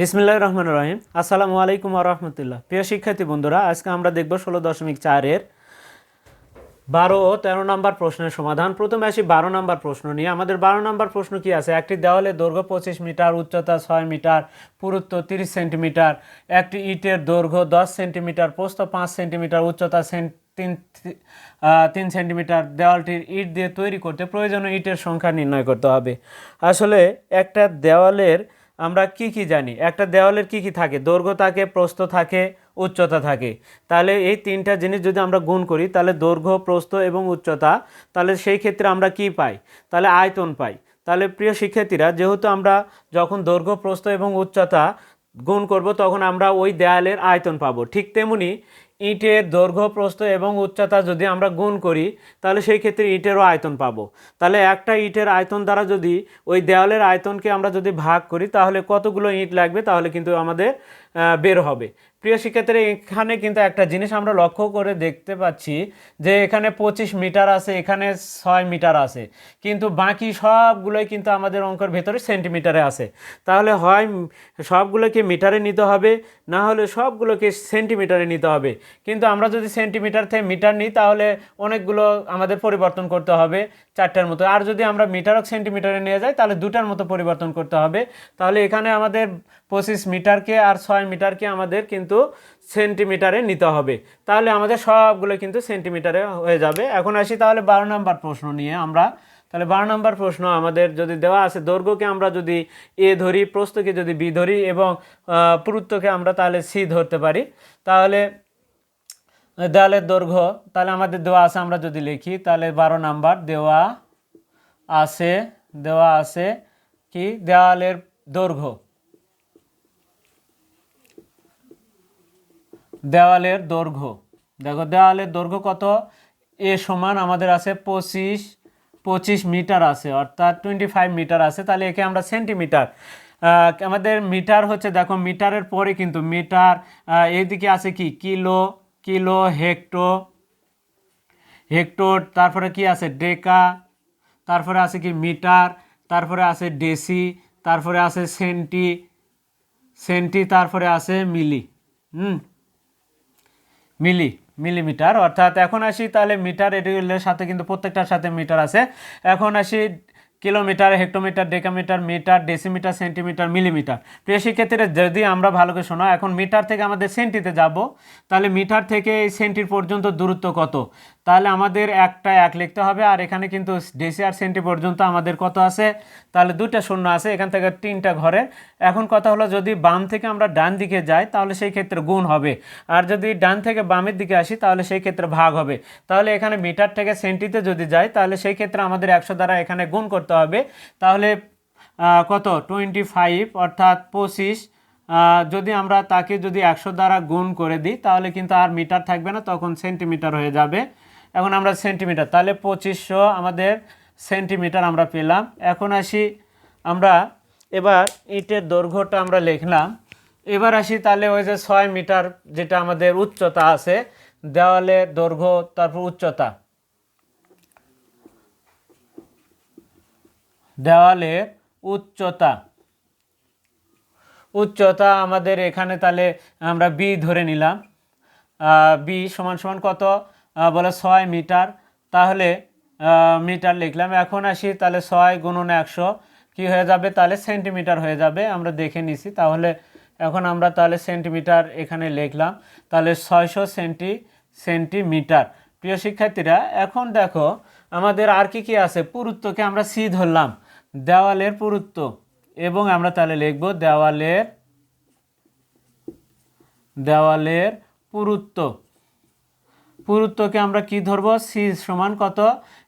বিসমিল্লাহ রহমান রহিম। আসসালামু আলাইকুম রহমতুল্লাহ। প্রিয় শিক্ষার্থী বন্ধুরা, আজকে আমরা দেখব ষোলো দশমিক চারের বারো ও তেরো নম্বর প্রশ্নের সমাধান। প্রথমে আসি বারো নম্বর প্রশ্ন নিয়ে। আমাদের বারো নম্বর প্রশ্ন কি আছে? একটি দেওয়ালে দৈর্ঘ্য পঁচিশ মিটার, উচ্চতা ছয় মিটার, পুরুত্ব তিরিশ সেন্টিমিটার, একটি ইটের দৈর্ঘ্য দশ সেন্টিমিটার প্রস্থ পাঁচ সেন্টিমিটার, উচ্চতা তিন তিন সেন্টিমিটার। দেওয়ালটির ইট দিয়ে তৈরি করতে প্রয়োজনীয় ইটের সংখ্যা নির্ণয় করতে হবে। আসলে একটা দেওয়ালের আমরা কি কি জানি? একটা দেওয়ালের কি কি থাকে? দৈর্ঘ্য থাকে, প্রস্থ থাকে, উচ্চতা থাকে। তাহলে এই তিনটা জিনিস যদি আমরা গুণ করি, তাহলে দৈর্ঘ্য, প্রস্থ এবং উচ্চতা, তাহলে সেই ক্ষেত্রে আমরা কি পাই? তাহলে আয়তন পাই। তাহলে প্রিয় শিক্ষার্থীরা, যেহেতু আমরা যখন দৈর্ঘ্য, প্রস্থ এবং উচ্চতা গুণ করব, তখন আমরা ওই দেয়ালের আয়তন পাবো। ঠিক তেমনি ইটের দৈর্ঘ্য, প্রস্থ এবং উচ্চতা যদি আমরা গুণ করি, তাহলে সেই ক্ষেত্রে ইটেরও আয়তন পাবো। তাহলে একটা ইটের আয়তন দ্বারা যদি ওই দেওয়ালের আয়তনকে আমরা যদি ভাগ করি, তাহলে কতগুলো ইট লাগবে? তাহলে কিন্তু আমাদের বের হবে। প্রিয় শিক্ষার্থীরা, এখানে কিন্তু একটা জিনিস আমরা লক্ষ্য করে দেখতে পাচ্ছি যে এখানে পঁচিশ মিটার আছে, এখানে ছয় মিটার আছে। কিন্তু বাকি সবগুলোই কিন্তু আমাদের অঙ্কের ভেতরে সেন্টিমিটারে আছে। তাহলে হয় সবগুলোকে মিটারে নিতে হবে, না হলে সবগুলোকে সেন্টিমিটারে নিতে হবে। কিন্তু আমরা যদি সেন্টিমিটার থেকে মিটার নিই, তাহলে অনেকগুলো আমাদের পরিবর্তন করতে হবে চারটার মতো। আর যদি আমরা মিটার সেন্টিমিটারে নিয়ে যাই, তাহলে দুটার মতো পরিবর্তন করতে হবে। তাহলে এখানে আমাদের পঁচিশ মিটারকে আর ছয় মিটারকে আমাদের কিন্তু সেন্টিমিটারে নিতে হবে। তাহলে আমাদের সবগুলো কিন্তু সেন্টিমিটারে হয়ে যাবে। এখন আসি তাহলে বারো নম্বর প্রশ্ন নিয়ে আমরা। তাহলে বারো নম্বর প্রশ্ন আমাদের যদি দেওয়া আছে, দৈর্ঘ্যকে আমরা যদি এ ধরি, প্রস্থকে যদি বি ধরি এবং পুরুত্বকে আমরা তাহলে সি ধরতে পারি। তাহলে দেওয়ালের দৈর্ঘ্য, তাহলে আমাদের দেওয়া আছে, আমরা যদি লিখি, তাহলে বারো নাম্বার দেওয়া আছে দেওয়া আছে কি? দেওয়ালের দৈর্ঘ্য। দেওয়ালের দৈর্ঘ্য। দেখো, দেওয়ালের দৈর্ঘ্য কত? এ সমান আমাদের আছে পঁচিশ পঁচিশ মিটার আছে, অর্থাৎ টোয়েন্টি ফাইভ মিটার আছে। তাহলে একে আমরা সেন্টিমিটার আমাদের মিটার হচ্ছে, দেখো, মিটারের পরে কিন্তু মিটার এইদিকে আছে কি? কিলো কিলো, হেক্টো, হেক্টর, তারপরে কি আছে? ডেকা, তারপরে আছে কি? মিটার, তারপরে আছে ডেসি, তারপরে আছে সেন্টি সেন্টি, তারপরে আছে মিলি। হুম? মিলি, মিলিমিটার। অর্থাৎ এখন আসি তাহলে মিটার, এটিগুলোর সাথে কিন্তু প্রত্যেকটার সাথে মিটার আছে। এখন আসি kilometre, hectometre, decametre, metre, decimetre, centimetre, millimetre. প্রিয় ক্ষেত্রে যদি আমরা ভালো করে শোনা, এখন মিটার থেকে আমাদের সেন্টিতে যাব, তাহলে মিটার থেকে এই সেন্টির পর্যন্ত দূরত্ব কত? তাহলে আমাদের একটা এক লিখতে হবে, আর এখানে কিন্তু ডেসি আর সেন্টি পর্যন্ত আমাদের কত আছে? তাহলে দুটা শূন্য আছে, এখান থেকে তিনটা ঘরে। এখন কথা হলো, যদি বাম থেকে আমরা ডান দিকে যাই, তাহলে সেই ক্ষেত্রে গুণ হবে। আর যদি ডান থেকে বামের দিকে আসি, তাহলে সেই ক্ষেত্রে ভাগ হবে। তাহলে এখানে মিটার থেকে সেন্টিতে যদি যাই, তাহলে সেই ক্ষেত্রে আমাদের একশো দ্বারা এখানে গুণ করতে হবে। তাহলে কত? টোয়েন্টি ফাইভ অর্থাৎ পঁচিশ। যদি আমরা তাকে যদি একশো দ্বারা গুণ করে দিই, তাহলে কিন্তু আর মিটার থাকবে না, তখন সেন্টিমিটার হয়ে যাবে। এখন আমরা সেন্টিমিটার তাহলে পঁচিশশো আমাদের সেন্টিমিটার আমরা পেলাম। এখন আসি আমরা, এবার ইটের দৈর্ঘ্যটা আমরা লিখলাম। এবার আসি তাহলে ওই যে ছয় মিটার যেটা আমাদের উচ্চতা আছে দেওয়ালে দৈর্ঘ্য, তারপর উচ্চতা। দেওয়ালের উচ্চতা। উচ্চতা আমাদের এখানে তাহলে আমরা বি ধরে নিলাম। বি সমান সমান কত? বলে ছয় মিটার। তাহলে মিটার লিখলাম। এখন আসি, তাহলে ছয় গুণন একশো কি হয়ে যাবে? তাহলে সেন্টিমিটার হয়ে যাবে। আমরা দেখে নিছি। তাহলে এখন আমরা তাহলে সেন্টিমিটার এখানে লিখলাম। তাহলে ছয়শো সেন্টি, সেন্টিমিটার। প্রিয় শিক্ষার্থীরা, এখন দেখো, আমাদের আর কি কি আছে? পুরুত্বকে আমরা সি ধরলাম। দেওয়ালের পুরুত্ব। এবং আমরা তাহলে লিখব দেওয়ালের দেওয়ালের পুরুত্ব। পুরুত্বকে আমরা কি ধরবো? সি সমান কত?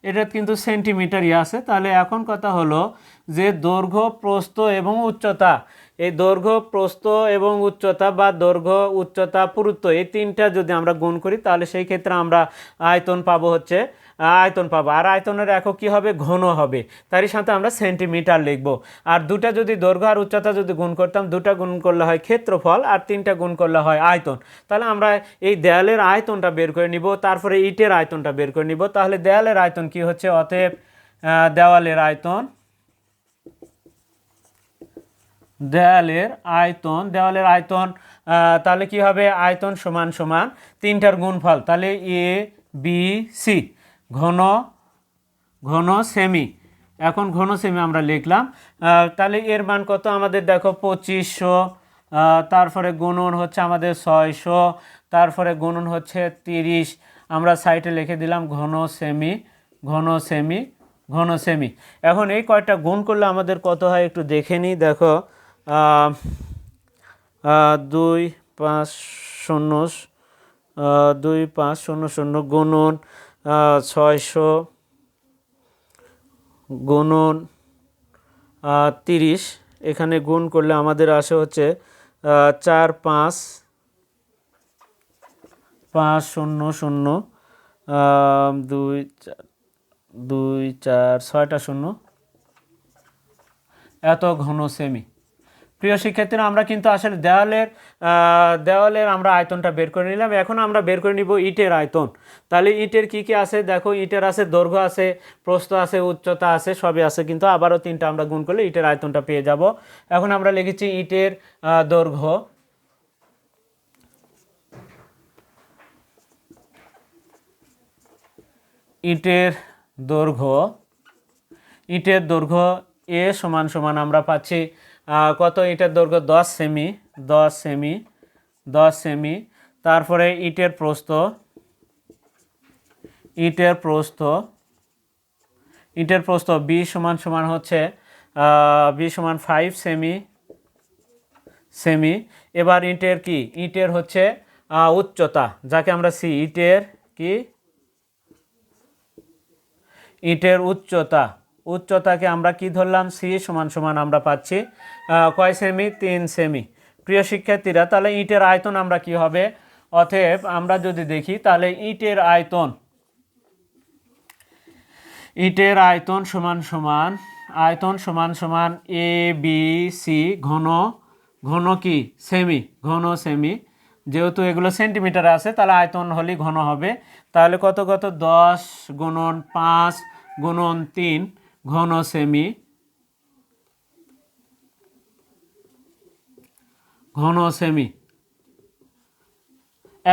এটা কিন্তু সেন্টিমিটারই আছে। তাহলে এখন কথা হলো যে দৈর্ঘ্য, প্রস্থ এবং উচ্চতা। এই দৈর্ঘ্য, প্রস্থ এবং উচ্চতা বা দৈর্ঘ্য, উচ্চতা, পুরুত্ব এই তিনটা যদি আমরা গুণ করি, তাহলে সেই ক্ষেত্রে আমরা আয়তন পাবো হচ্ছে আয়তন পাবো। আর আয়তনের একক কী হবে? ঘন হবে। তারই সাথে আমরা সেন্টিমিটার লিখব। আর দুটা যদি দৈর্ঘ্য আর উচ্চতা যদি গুণ করতাম, দুটা গুণ করলে হয় ক্ষেত্রফল আর তিনটা গুণ করলে হয় আয়তন। তাহলে আমরা এই দেয়ালের আয়তনটা বের করে নিব, তারপরে ইটের আয়তনটা বের করে নিব। তাহলে দেয়ালের আয়তন কি হচ্ছে? অতএব দেওয়ালের আয়তন, দেয়ালের আয়তন, দেওয়ালের আয়তন তাহলে কি হবে? আয়তন সমান সমান তিনটার গুণফল। তাহলে এ বি সি ঘন ঘন সেমি এখন ঘন সেমি আমরা লিখলাম। তাহলে এর মান কত? আমাদের দেখো পঁচিশশো। তারপরে গুণন হচ্ছে আমাদের ছয়শো। তারপরে গুণন হচ্ছে তিরিশ। আমরা সাইটে লিখে দিলাম ঘন সেমি ঘন সেমি ঘন সেমি এখন এই কয়টা গুণ করলে আমাদের কত হয় একটু দেখে নিই। দেখো দুই পাঁচ শূন্য দুই পাঁচ শূন্য শূন্য গুণন। ছয়শো গুণন তিরিশ। এখানে গুণ করলে আমাদের আসে হচ্ছে চার, পাঁচ পাঁচ, শূন্য শূন্য দুই দুই, চার, ছয়টা শূন্য। এত ঘন সেমি প্রিয় শিক্ষার্থীরা, আমরা কিন্তু আসলে দেওয়ালের দেওয়ালের আমরা আয়তনটা বের করে নিলাম। এখন আমরা বের করে নিব ইটের আয়তন। তাহলে ইটের কি কি আছে? দেখো, ইটের আছে, দৈর্ঘ্য আছে, প্রস্থ আছে, উচ্চতা আছে, সবই আছে, কিন্তু আবারও তিনটা আমরা গুণ করলে ইটের আয়তনটা পেয়ে যাব। এখন আমরা লিখেছি ইটের দৈর্ঘ্য। ইটের দৈর্ঘ্য ইটের দৈর্ঘ্য এ সমান সমান আমরা পাচ্ছি কত ইটের দৈর্ঘ্য? দশ সেমি দশ সেমি দশ সেমি। তারপরে ইটের প্রস্থ ইটের প্রস্থ ইটের প্রস্থ বি সমান সমান হচ্ছে বি সমান ফাইভ সেমি সেমি। এবার ইটের কি? ইটের হচ্ছে উচ্চতা, যাকে আমরা সি, ইটের কি? ইটের উচ্চতা। উচ্চতাকে আমরা কি ধরলাম? সি সমান সমান আমরা পাচ্ছি কয় সেমি? তিন সেমি। প্রিয় শিক্ষার্থীরা, তাহলে ইটের আয়তন আমরা কি হবে? অতএব আমরা যদি দেখি, তাহলে ইটের আয়তন ইটের আয়তন সমান সমান, আয়তন সমান সমান এ বি সি ঘন ঘন কি? সেমি, ঘন সেমি। যেহেতু এগুলো সেন্টিমিটারে আছে, তাহলে আয়তন হলেই ঘন হবে। তাহলে কত কত? দশ গুণন পাঁচ গুণন তিন। ঘন সেমি ঘন সেমি।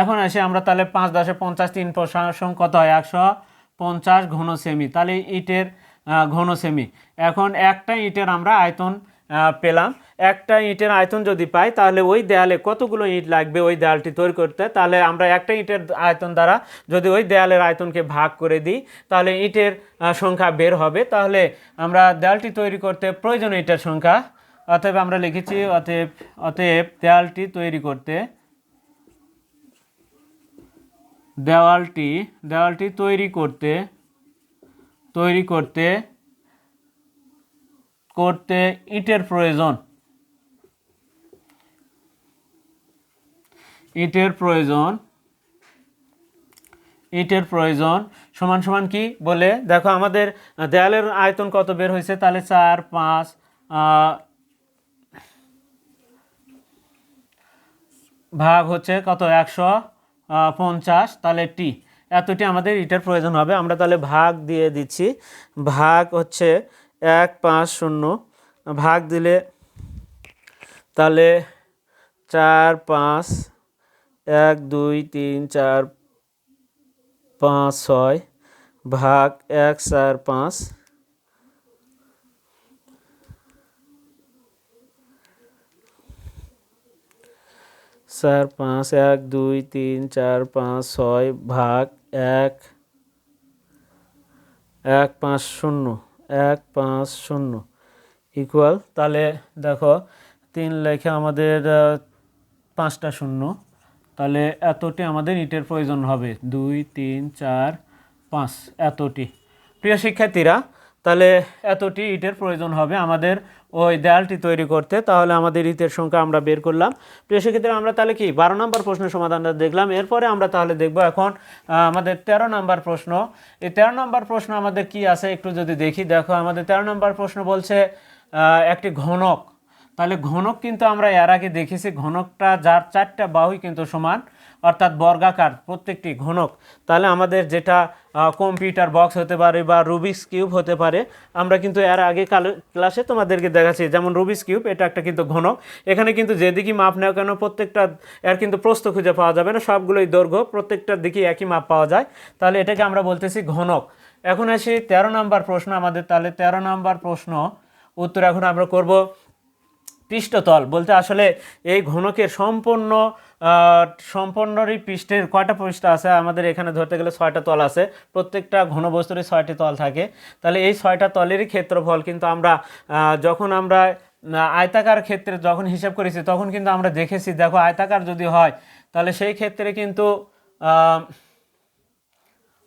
এখন এসে আমরা তাহলে পাঁচ দশে পঞ্চাশ, তিন প্রশাসন কত হয়? একশো পঞ্চাশ ঘন সেমি। তাহলে ইটের ঘন সেমি। এখন একটা ইটের আমরা আয়তন পেলাম। একটা ইটের আয়তন যদি পাই, তাহলে ওই দেয়ালে কতগুলো ইট লাগবে ওই দেয়ালটি তৈরি করতে? তাহলে আমরা একটা ইটের আয়তন দ্বারা যদি ওই দেয়ালের আয়তনকে ভাগ করে দিই, তাহলে ইটের সংখ্যা বের হবে। তাহলে আমরা দেয়ালটি তৈরি করতে প্রয়োজন ইটের সংখ্যা, অতএব আমরা লিখেছি অতএব অতএব দেয়ালটি তৈরি করতে দেওয়ালটি দেওয়ালটি তৈরি করতে তৈরি করতে করতে ইটের প্রয়োজন। ইটের প্রয়োজন ইটের প্রয়োজন, সমান সমান কি বলে? দেখো আমাদের দেয়ালের আয়তন কত বের হয়েছে? তাহলে চার, পাঁচ ভাগ হচ্ছে কত? একশো পঞ্চাশ। তাহলে টি এতটি আমাদের ইটের প্রয়োজন হবে। আমরা তাহলে ভাগ দিয়ে দিচ্ছি। ভাগ হচ্ছে এক, পাঁচ, শূন্য। ভাগ দিলে তাহলে চার, পাঁচ এক, দুই, তিন, চার, পাঁচ, ছয় ভাগ এক, চার, পাঁচ। চার, পাঁচ, এক, দুই, তিন, চার, পাঁচ, ছয় ভাগ এক। এক, পাঁচ, শূন্য। এক, পাঁচ, শূন্য। ইকুয়াল তাহলে দেখো, তিন লেখে আমাদের পাঁচটা শূন্য। তাহলে এতটি আমাদের ইটের প্রয়োজন হবে। দুই, তিন, চার, পাঁচ, এতটি। প্রিয় শিক্ষার্থীরা, তাহলে এতটি ইটের প্রয়োজন হবে আমাদের ওই দেয়ালটি তৈরি করতে। তাহলে আমাদের ইটের সংখ্যা আমরা বের করলাম। প্রিয় শিক্ষার্থীরা, আমরা তাহলে কি? বারো নম্বর প্রশ্নের সমাধানটা দেখলাম। এরপরে আমরা তাহলে দেখব এখন আমাদের তেরো নম্বর প্রশ্ন। এই তেরো নম্বর প্রশ্ন আমাদের কি আছে? একটু যদি দেখি। দেখো, আমাদের তেরো নম্বর প্রশ্ন বলছে একটি ঘনক। তাহলে ঘনক কিন্তু আমরা এর আগে দেখেছি, ঘনকটা যার চারটা বাহুই কিন্তু সমান, অর্থাৎ বর্গাকার প্রত্যেকটি ঘনক। তাহলে আমাদের যেটা কম্পিউটার বক্স হতে পারে বা রুবিক্স কিউব হতে পারে, আমরা কিন্তু এর আগে কালো- ক্লাসে তোমাদেরকে দেখাচ্ছি, যেমন রুবিক্স কিউব এটা একটা কিন্তু ঘনক। এখানে কিন্তু যেদিকে মাপ নেওয়া কেন, প্রত্যেকটা এর কিন্তু প্রস্থ খুঁজে পাওয়া যাবে না, সবগুলোই দৈর্ঘ্য, প্রত্যেকটার দিকেই একই মাপ পাওয়া যায়। তাহলে এটাকে আমরা বলতেছি ঘনক। এখন আসি তেরো নম্বর প্রশ্ন আমাদের, তাহলে তেরো নম্বর প্রশ্ন, উত্তর এখন আমরা করব। পৃষ্ঠতল বলতে আসলে এই ঘনকের সম্পূর্ণ সম্পূর্ণরই পৃষ্ঠের কয়টা পৃষ্ঠ আছে? আমাদের এখানে ধরতে গেলে ছয়টা তল আছে। প্রত্যেকটা ঘনবস্তুরই ছয়টি তল থাকে। তাহলে এই ছয়টা তলেরই ক্ষেত্রফল কিন্তু আমরা যখন আমরা আয়তাকার ক্ষেত্রে যখন হিসাব করেছি, তখন কিন্তু আমরা দেখেছি, দেখো আয়তাকার যদি হয়, তাহলে সেই ক্ষেত্রে কিন্তু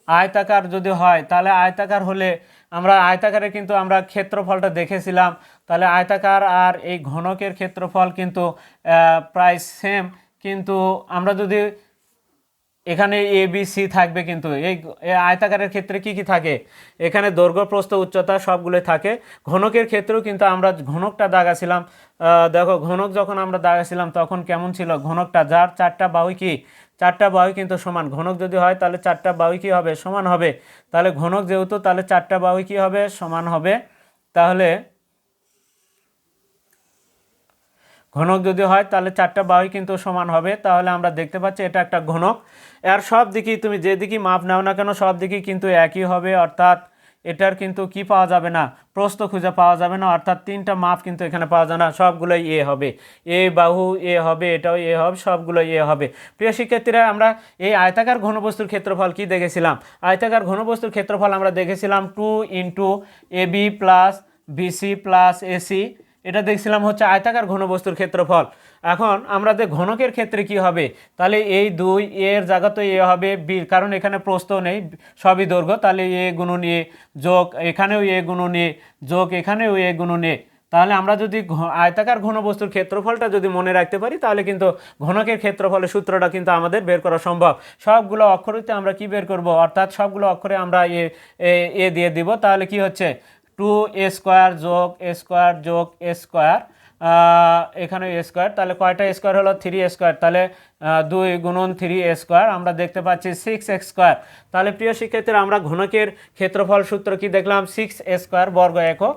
আয়তাকার যদি হয়, তাহলে আয়তাকার হলে আমরা আয়তাকারে কিন্তু আমরা ক্ষেত্রফলটা দেখেছিলাম। তাহলে আয়তাকার আর এই ঘনকের ক্ষেত্রফল কিন্তু প্রায় সেম কিন্তু আমরা যদি এখানে এ বি সি থাকবে কিন্তু। এই আয়তাকারের ক্ষেত্রে কি কি থাকে? এখানে দৈর্ঘ্য, প্রস্থ, উচ্চতা সবগুলোই থাকে। ঘনকের ক্ষেত্রেও কিন্তু আমরা ঘনকটা দাগাছিলাম দেখো, ঘনক যখন আমরা দাগাছিলাম তখন কেমন ছিল? ঘনকটা যার চারটা বাহুই কি? চারটা বাহুই কিন্তু সমান। ঘনক যদি হয়, তাহলে চারটা বাহুই কি হবে? সমান হবে। তাহলে ঘনক যেহেতু, তাহলে চারটা বাহুই কি হবে? সমান হবে। তাহলে ঘনক যদি হয়, তাহলে চারটা বাহুই কিন্তু সমান হবে। তাহলে আমরা দেখতে পাচ্ছি, এটা একটা ঘনক। এর সব দিকেই তুমি যেদিকেই মাপ নাও না কেন, সব দিকেই কিন্তু একই হবে। অর্থাৎ এটার কিন্তু কি পাওয়া যাবে না? প্রস্থ খুঁজে পাওয়া যাবে না। অর্থাৎ তিনটা মাপ কিন্তু এখানে পাওয়া যায় না। সবগুলোই এ হবে। এ বাহু, এ হবে, এটাও এ হবে, সবগুলোই এ হবে। প্রিয় শিক্ষার্থীরা, আমরা এই আয়তাকার ঘনবস্তুর ক্ষেত্রফল কি দেখেছিলাম? আয়তাকার ঘনবস্তুর ক্ষেত্রফল আমরা দেখেছিলাম two into A B plus BC plus AC এটা দেখছিলাম হচ্ছে আয়তাকার ঘনবস্তুর ক্ষেত্রফল। এখন আমাদের ঘনকের ক্ষেত্রে কি হবে? তাহলে এই দুই এর জায়গাতে এ হবে বি, কারণ এখানে প্রস্থ নেই, সবই দৈর্ঘ্য। তাহলে এ গুণন এ যোগ, এখানেও এ গুণন এ যোগ, এখানেও এ গুণন এ। তাহলে আমরা যদি আয়তাকার ঘনবস্তুর ক্ষেত্রফলটা যদি মনে রাখতে পারি, তাহলে কিন্তু ঘনকের ক্ষেত্রফলের সূত্রটা কিন্তু আমাদের বের করা সম্ভব। সবগুলো অক্ষরতে আমরা কি বের করব? অর্থাৎ সবগুলো অক্ষরে আমরা এ- এ দিয়ে দিব। তাহলে কি হচ্ছে? টু এ স্কোয়ার যোগ, এ স্কোয়ার যোগ, এ স্কোয়ার এখানে স্কোয়ার তাহলে কয়টা স্কোয়ার হলো? থ্রি স্কোয়ার তাহলে দুই গুণন থ্রি স্কোয়ার আমরা দেখতে পাচ্ছি সিক্স স্কোয়ার তাহলে প্রিয় শিক্ষার্থীরা, আমরা ঘনকের ক্ষেত্রফল সূত্র কি দেখলাম? সিক্স স্কোয়ার বর্গ একক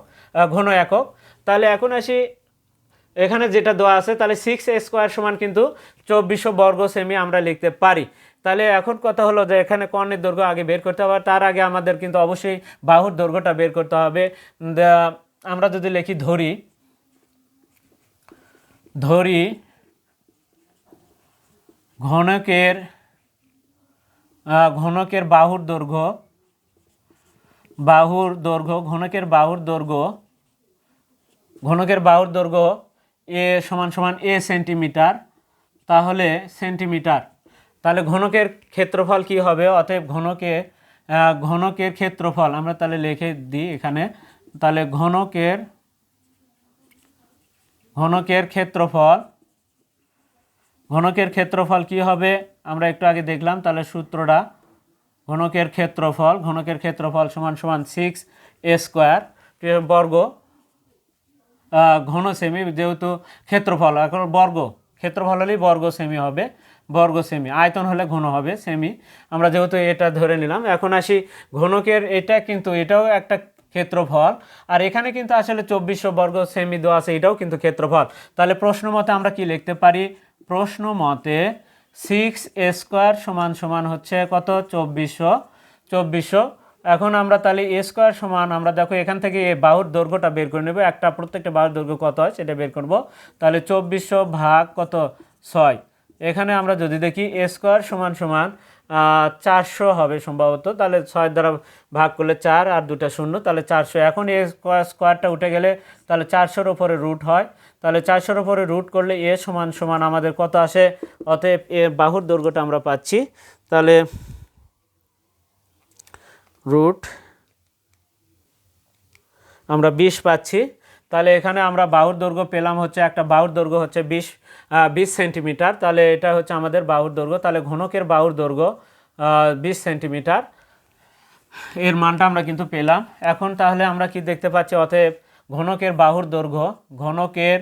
ঘন একক। তাহলে এখন আসি, এখানে যেটা দেওয়া আছে, তাহলে সিক্স স্কোয়ার সমান কিন্তু চব্বিশশো বর্গ সেমি আমরা লিখতে পারি। তাহলে এখন কথা হলো যে, এখানে কর্ণের দৈর্ঘ্য আগে বের করতে হবে তার আগে আমাদের কিন্তু অবশ্যই বাহুর দৈর্ঘ্যটা বের করতে হবে। আমরা যদি লিখি ধরি ধরি ঘনকের ঘনকের বাহুর দৈর্ঘ্য বাহুর দৈর্ঘ্য, ঘনকের বাহুর দৈর্ঘ্য, ঘনকের বাহুর দৈর্ঘ্য এ সমান সমান এ সেন্টিমিটার, তাহলে সেন্টিমিটার। তাহলে ঘনকের ক্ষেত্রফল কি হবে? অতএব ঘনকে ঘনকের ক্ষেত্রফল আমরা তাহলে লিখে দিই এখানে। তাহলে ঘনকের ঘনকের ক্ষেত্রফল ঘনকের ক্ষেত্রফল কি হবে? আমরা একটু আগে দেখলাম, তাহলে সূত্রটা ঘনকের ক্ষেত্রফল ঘনকের ক্ষেত্রফল সমান সমান সিক্স এ স্কোয়ার বর্গ ঘন সেমি যেহেতু ক্ষেত্রফল, এখন বর্গ, ক্ষেত্রফল হলেই বর্গ সেমি হবে, বর্গ সেমি আয়তন হলে ঘন হবে সেমি আমরা যেহেতু এটা ধরে নিলাম, এখন আসি, ঘনকের এটা কিন্তু এটাও একটা ক্ষেত্রফল। আর এখানে কিন্তু আসলে চব্বিশশো বর্গ সেমি দেওয়া আছে, এটাও কিন্তু ক্ষেত্রফল। তাহলে প্রশ্ন মতে আমরা কি লিখতে পারি? প্রশ্ন মতে সিক্স স্কোয়ার সমান সমান হচ্ছে কত? চব্বিশশো। চব্বিশশো। এখন আমরা তাহলে এ স্কোয়ার সমান, আমরা দেখো এখান থেকে এই বাহুর দৈর্ঘ্যটা বের করে নেব। একটা প্রত্যেকটা বাহুর দৈর্ঘ্য কত হয় সেটা বের করব। তাহলে চব্বিশশো ভাগ কত? ছয়। এখানে আমরা যদি দেখি এ স্কোয়ার সমান সমান চারশো হবে সম্ভবত। তাহলে ছয় দ্বারা ভাগ করলে চার আর দুটা শূন্য, তাহলে চারশো। এখন এ স্কোয়ার স্কোয়ারটা উঠে গেলে তাহলে চারশোর ওপরে রুট হয়। তাহলে চারশোর ওপরে রুট করলে এ সমান সমান আমাদের কত আসে? অতএব এর বাহুর দৈর্ঘ্যটা আমরা পাচ্ছি। তাহলে রুট আমরা বিশ পাচ্ছি। তাহলে এখানে আমরা বাহুর দৈর্ঘ্য পেলাম হচ্ছে, একটা বাহুর দৈর্ঘ্য হচ্ছে বিশ। বিশ সেন্টিমিটার, তাহলে এটা হচ্ছে আমাদের বাহুর দৈর্ঘ্য, তাহলে ঘনকের বাহুর দৈর্ঘ্য বিশ সেন্টিমিটার। এর মানটা আমরা কিন্তু পেলাম। এখন তাহলে আমরা কি দেখতে পাচ্ছি? অতএব ঘনকের বাহুর দৈর্ঘ্য, ঘনকের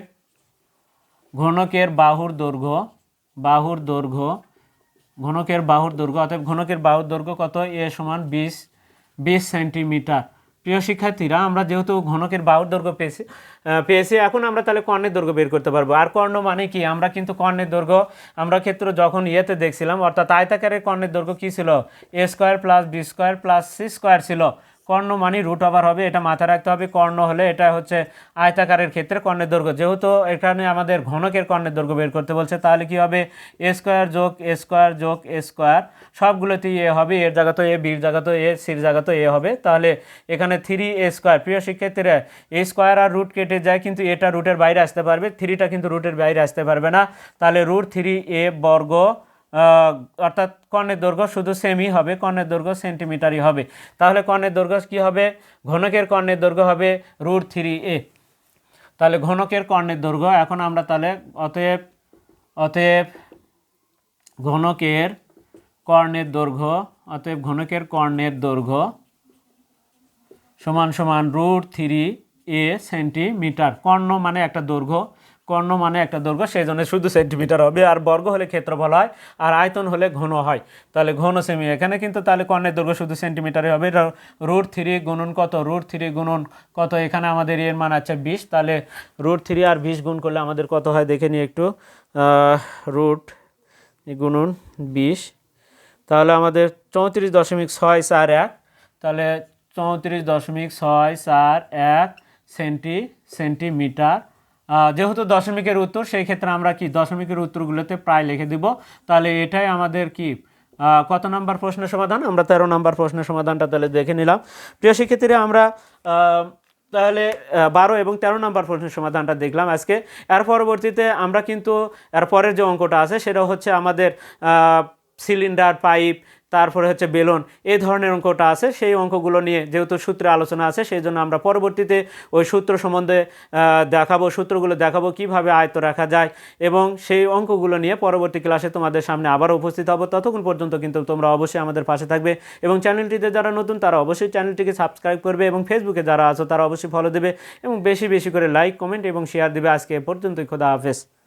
ঘনকের বাহুর দৈর্ঘ্য বাহুর দৈর্ঘ্য, ঘনকের বাহুর দৈর্ঘ্য, অতএব ঘনকের বাহুর দৈর্ঘ্য কত? এ সমান বিশ বিশ সেন্টিমিটার। প্রিয় শিক্ষার্থীরা, আমরা যেহেতু ঘনকের বাউর দৈর্ঘ্য পেয়েছি পেয়েছি, এখন আমরা তাহলে কর্ণের দৈর্ঘ্য বের করতে পারব। আর কর্ণ মানে কি? আমরা কিন্তু কর্ণের দৈর্ঘ্য, আমরা ক্ষেত্র যখন ইয়েতে দেখছিলাম, অর্থাৎ আয়তাকারের কর্ণের দৈর্ঘ্য কী ছিল? A square plus B square plus C square ছিল। কর্ণ মানে রুট ওভার হবে, এটা মাথায় রাখতে হবে। কর্ণ হলে এটা হচ্ছে আয়তাকারের ক্ষেত্রে কর্ণের দৈর্ঘ্য। যেহেতু এখানে আমাদের ঘনকের কর্ণের দৈর্ঘ্য বের করতে বলছে, তাহলে কি হবে? এ স্কোয়ার যোগ এ স্কোয়ার যোগ এ স্কোয়ার সবগুলোতেই এ হবে এর জায়গা তো এ বির জায়গা তো এ সির জায়গা তো এ হবে। তাহলে এখানে থ্রি এ স্কোয়ার প্রিয় শিক্ষার্থীরা এ স্কোয়ার আর রুট কেটে যায়, কিন্তু এটা রুটের বাইরে আসতে পারবে থ্রিটা কিন্তু রুটের বাইরে আসতে পারবে না। তাহলে রুট থ্রি এ বর্গ অর্থাৎ কর্ণের দৈর্ঘ্য শুধু সেমই হবে, কর্ণের দৈর্ঘ্য সেন্টিমিটারই হবে। তাহলে কর্ণের দৈর্ঘ্য কি হবে? ঘনকের কর্ণের দৈর্ঘ্য হবে রুট থ্রি এ তাহলে ঘনকের কর্ণের দৈর্ঘ্য, এখন আমরা তাহলে অতএব অতএব ঘনকের কর্ণের দৈর্ঘ্য, অতএব ঘনকের কর্ণের দৈর্ঘ্য সমান সমান রুট থ্রি এ সেন্টিমিটার কর্ণ মানে একটা দৈর্ঘ্য। কর্ণ মানে একটা দৈর্ঘ্য সেই জন্য শুধু সেন্টিমিটার হবে, আর বর্গ হলে ক্ষেত্রফল হয়, আর আয়তন হলে ঘন হয়। তাহলে ঘন সেমি এখানে কিন্তু তাহলে কর্ণের দৈর্ঘ্য শুধু সেন্টিমিটারে হবে রুট থ্রি গুণন কত? রুট থ্রি গুণন কত? এখানে আমাদের এর মান আছে বিশ, তাহলে রুট থ্রি আর বিশ গুণ করলে আমাদের কত হয়? দেখে নিই একটু। রুট গুণন বিশ, তাহলে আমাদের চৌত্রিশ দশমিক ছয় চার এক, তাহলে চৌত্রিশ দশমিক ছয় চার এক সেন্টি, সেন্টিমিটার। যেহেতু দশমিকের উত্তর, সেই ক্ষেত্রে আমরা কি দশমিকের উত্তরগুলোতে প্রায় লিখে দিব। তাহলে এটাই আমাদের কি কত নাম্বার প্রশ্নের সমাধান? আমরা তেরো নাম্বার প্রশ্নের সমাধানটা তাহলে দেখে নিলাম। প্রিয় শিক্ষার্থীরা, আমরা তাহলে বারো এবং তেরো নাম্বার প্রশ্নের সমাধানটা দেখলাম আজকে। এর পরবর্তীতে আমরা কিন্তু, এর পরের যে অঙ্কটা আছে, সেটা হচ্ছে আমাদের সিলিন্ডার, পাইপ তারপরে হচ্ছে বেলন এই ধরনের অঙ্কটা আছে। সেই অঙ্কগুলো নিয়ে যেহেতু সূত্রে আলোচনা আছে, সেই জন্য আমরা পরবর্তীতে ওই সূত্র সম্বন্ধে দেখাবো, সূত্রগুলো দেখাবো, কীভাবে আয়ত্ত রাখা যায় এবং সেই অঙ্কগুলো নিয়ে পরবর্তী ক্লাসে তোমাদের সামনে আবার উপস্থিত হব। ততক্ষণ পর্যন্ত কিন্তু তোমরা অবশ্যই আমাদের পাশে থাকবে এবং চ্যানেলটিতে যারা নতুন, তারা অবশ্যই চ্যানেলটিকে সাবস্ক্রাইব করবে এবং ফেসবুকে যারা আছো, তারা অবশ্যই ফলো দেবে এবং বেশি বেশি করে লাইক কমেন্ট এবং শেয়ার দেবে। আজকে এ পর্যন্তই, খোদা হাফেজ।